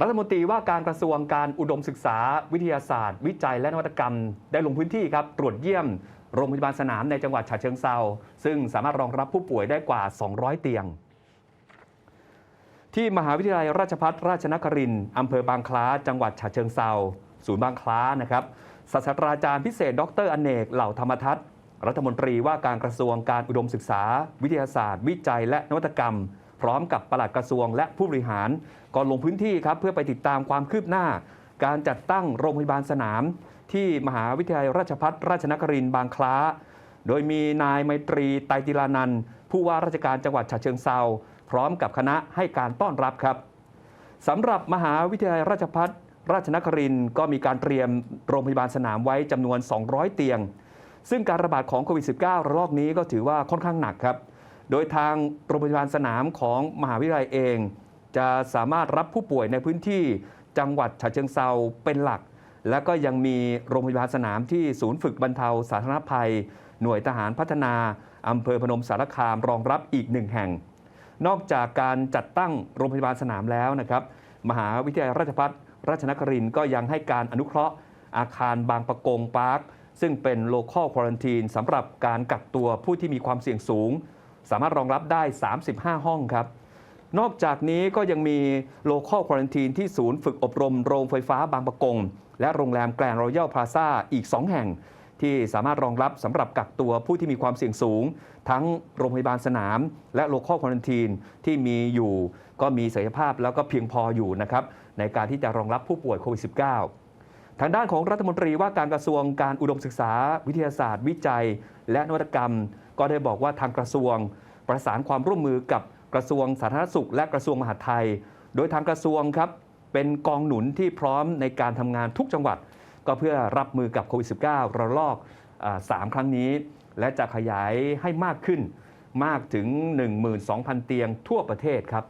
รัฐมนตรีว่าการกระทรวงการอุดมศึกษา วิทยาศาสตร์ วิจัยและนวัตกรรม ได้ลงพื้นที่ครับตรวจเยี่ยมโรงพยาบาลสนามในจังหวัดฉะเชิงเซาซึ่งสามารถรองรับผู้ป่วยได้กว่า 200 เตียง ที่มหาวิทยาลัยราชภัฏราชนครินทร์อำเภอบางคล้า จังหวัดฉะเชิงเซาศูนย์บางคล้านะครับศาสตราจารย์พิเศษ ดรอเนกเหล่าธรรมทัศน์รัฐมนตรีว่าการกระทรวงการอุดมศึกษา วิทยาศาสตร์ วิจัยและนวัตกรรม พร้อมกับปลัดกระทรวงและผู้บริหารก่อนลงพื้นที่ครับเพื่อไปติดตามความคืบหน้า การจัดตั้งโรงพยาบาลสนาม ที่มหาวิทยาลัยราชภัฏราชนครินทร์บางคล้า โดยมีนายไมตรีไตรติลานันท์ผู้ว่าราชการจังหวัดฉะเชิงเซาพร้อมกับคณะให้การต้อนรับครับสำหรับมหาวิทยาลัยราชภัฏราชนครินทร์ก็มีการเตรียมโรงพยาบาลสนามไว้จำนวน 200 เตียง ซึ่งการระบาดของโควิด -19 ระลอกนี้ก็ถือว่าค่อนข้างหนักครับ โดยทางโรงพยาบาลสนามของมหาวิทยาลัยเอง จะสามารถรับผู้ป่วยในพื้นที่จังหวัดฉะเชิงเซาเป็นหลัก และก็ยังมีโรงพยาบาลสนามที่ศูนย์ฝึกบรรเทาสาธารณภัย หน่วยทหารพัฒนาอำเภอพนมสารคามรองรับอีกหนึ่งแห่ง นอกจากการจัดตั้งโรงพยาบาลสนามแล้วนะครับ มหาวิทยาลัยราชภัฏราชนครินทร์ก็ยังให้การอนุเคราะห์ อาคารบางประกงพาร์คซึ่งเป็น local quarantine สำหรับการกักตัวผู้ที่มีความเสี่ยงสูง สามารถรองรับได้ 35 ห้องครับ นอกจากนี้ก็ยังมี local quarantine ที่ศูนย์ฝึกอบรมโรงไฟฟ้าบางประกง และโรงแรมแกรนด์รอยัลพลาซ่าอีก 2 แห่ง ที่สามารถรองรับสำหรับกักตัวผู้ที่มีความเสี่ยงสูง ทั้งโรงพยาบาลสนาม และ local quarantine ที่มีอยู่ ก็มีศักยภาพแล้วก็เพียงพออยู่นะครับในการที่จะรองรับผู้ป่วยโควิด -19 ทางด้านของรัฐมนตรีว่าการกระทรวงการอุดมศึกษาวิทยาศาสตร์ วิจัย และนวัตกรรม ก็ได้บอกว่าทางกระทรวงประสานความร่วมมือกับกระทรวงสาธารณสุข และกระทรวงมหาดไทย โดยทางกระทรวงครับเป็นกองหนุนที่พร้อมในการทำงานทุกจังหวัด ก็เพื่อรับมือกับโควิด -19 ระลอกอาสามครั้งนี้ และจะขยายให้มากขึ้นมากถึง 12,000 เตียงทั่วประเทศครับ